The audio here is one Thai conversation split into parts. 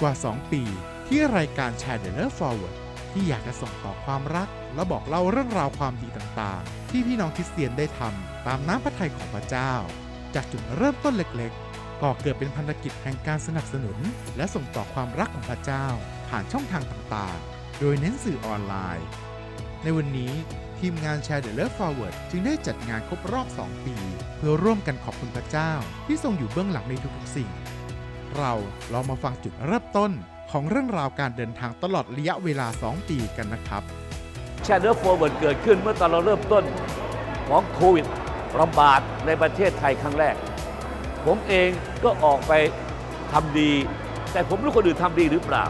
กว่า 2 ปีที่รายการ Share the Love Forward ที่อยากจะส่งต่อความรัก และบอกเล่าเรื่องราวความดีต่างๆ ที่พี่น้องคริสเตียนได้ทำตามน้ำพระทัยของพระเจ้า จากจุดเริ่มต้นเล็กๆ ก็เกิดเป็นพันธกิจแห่งการสนับสนุน และส่งต่อความรักของพระเจ้า ผ่านช่องทางต่างๆ โดยเน้นสื่อออนไลน์ ในวันนี้ทีมงาน Share the Love Forward จึงได้จัดงานครบรอบ 2 ปี เพื่อร่วมกันขอบคุณพระเจ้า ที่ทรงอยู่เบื้องหลังในทุกๆสิ่ง เราลองมาฟังจุดเริ่มต้นของเรื่องราวการเดินทางตลอดระยะเวลา 2 ปีกันนะครับแชร์เดอร์โฟร์เวิร์ดเกิดขึ้นเมื่อตอนเราเริ่มต้นของโควิดระบาดในประเทศไทยครั้งแรก ผมเองก็ออกไปทำดี แต่ผมรู้คนอื่นทำดีหรือเปล่า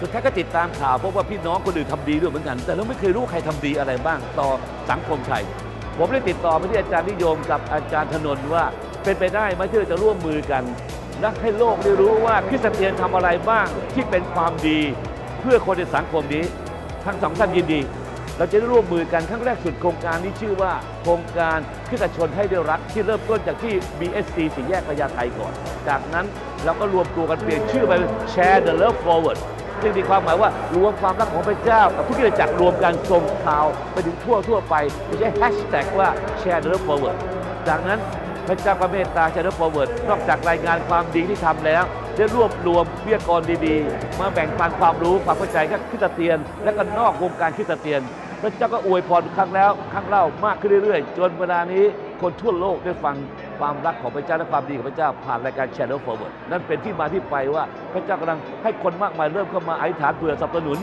สุดท้ายก็ติดตามข่าวพบว่าพี่น้องคนอื่นทำดีด้วยเหมือนกัน แต่เราไม่เคยรู้ใครทำดีอะไรบ้างต่อสังคมไทย ผมได้ติดต่อไปที่อาจารย์นิยมกับอาจารย์ธนนว่า เป็นไปได้ไหมที่เราจะร่วมมือกัน และให้โลกได้รู้ว่าคริสเตียนทำอะไรบ้างที่เป็นความดีเพื่อคนในสังคมนี้ทั้งสองท่านยินดี เราจะได้ร่วมมือกันครั้งแรกสุดโครงการนี้ชื่อว่า โครงการคริสตชนให้ได้รักที่เริ่มต้นจากที่ BSC สี่แยกพญาไทก่อน จากนั้นเราก็รวมตัวกันเปลี่ยนชื่อไปเป็น Share the Love Forward ซึ่งมีความหมายว่ารวมความรักของพระเจ้า กับทุกกิจจักรรวมกันส่งข่าวไปถึงทั่วทั่วไปไม่ใช่แฮชแท็กว่า Share the Love Forward จากนั้น พระเจ้าก็เมตตา Share the Love Forward นอกจากรายงานความดีที่ทำแล้ว ได้รวบรวมวิทยากรดีๆ มาแบ่งปันความรู้ความเข้าใจกับคริสเตียน และก็นอกวงการคริสเตียน พระเจ้าก็อวยพรครั้งแล้วครั้งเล่ามากขึ้นเรื่อยๆ จนเวลานี้คนทั่วโลกได้ฟังความรักของพระเจ้าและความดีของพระเจ้าผ่านรายการ Channel Forward นั่นเป็นที่มาที่ไปว่าพระเจ้ากำลังให้คนมากมายเริ่มเข้ามาอธิษฐานเผื่อสนับสนุน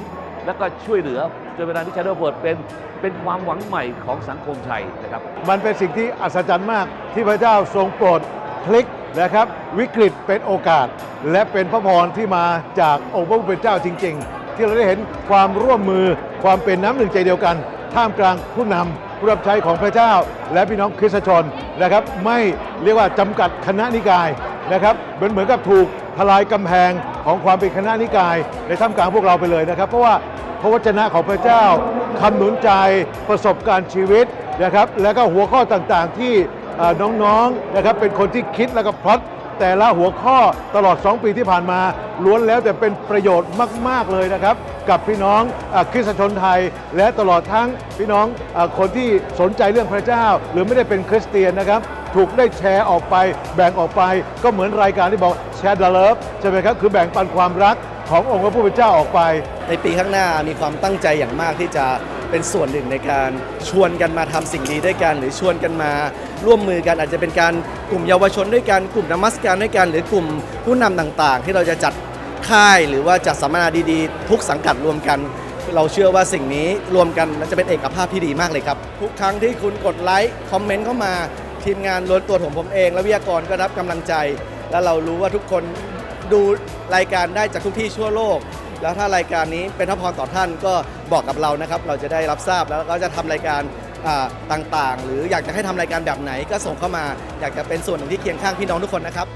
และก็ช่วยเหลือจนเวลาที่ Channel Forward เป็นเป็นความหวังใหม่ของสังคมไทยนะครับ มันเป็นสิ่งที่อัศจรรย์มากที่พระเจ้าทรงโปรดพลิกนะครับ วิกฤตเป็นโอกาส และเป็นพระพรที่มาจากองค์พระผู้เป็นเจ้าจริง ๆ ที่เราได้เห็นความร่วมมือความเป็นน้ำหนึ่งใจเดียวกัน ท่ามกลางผู้นำผู้รับใช้ของพระเจ้า และพี่น้องคริสตชนนะครับ ไม่เรียกว่าจำกัดคณะนิกายนะครับเหมือนเหมือนกับถูกทลายกำแพงของความเป็นคณะนิกาย ในท่ามกลางพวกเราไปเลยนะครับ เพราะว่า พระวจนะของพระเจ้าคำหนุนใจประสบการณ์ชีวิตนะครับ แล้วก็หัวข้อต่างๆที่น้องๆนะครับเป็นคนที่คิดแล้วก็พลอตแต่ละหัวข้อตลอด 2 ปีที่ผ่านมา ล้วนแล้วแต่เป็นประโยชน์มาก ๆ เลยนะครับ กับพี่น้องอคริสตชนไทย และตลอดทั้งพี่น้องอคนที่สนใจเรื่องพระเจ้า หรือไม่ได้เป็นคริสเตียนนะครับ ถูกได้แชร์ออกไป แบ่งออกไปก็เหมือนรายการที่บอกแชร์ด e เลิฟใช่ไหมครับ คือแบ่งปันความรัก ขององค์พระผู้เป็นเจ้าออกไป ในปีข้างหน้ามีความตั้งใจอย่างมากที่จะเป็นส่วนหนึ่งในการชวนกันมาทำสิ่งดีด้วยกัน หรือชวนกันมาร่วมมือกันอาจจะเป็นการกลุ่มเยาวชนด้วยกันกลุ่มนมัสการด้วยกัน หรือกลุ่มผู้นำต่างๆ ที่เราจะจัดค่ายหรือว่าจัดสัมมนาดีๆ ทุกสังกัดรวมกัน เราเชื่อว่าสิ่งนี้รวมกันจะเป็นเอกภาพที่ดีมากเลยครับ ทุกครั้งที่คุณกดไลค์คอมเมนต์เข้ามาทีมงานล้วนตัวผมผมเอง และวิทยากรก็รับกำลังใจ และเรารู้ว่าทุกคน ดูรายการได้จากทุกที่ทั่วโลก แล้วถ้ารายการนี้เป็นพระพรต่อท่านก็บอกกับเรานะครับ เราจะได้รับทราบแล้วก็จะทำรายการต่างๆ หรืออยากจะให้ทำรายการแบบไหนก็ส่งเข้ามา อยากจะเป็นส่วนหนึ่งที่เคียงข้างพี่น้องทุกคนนะครับ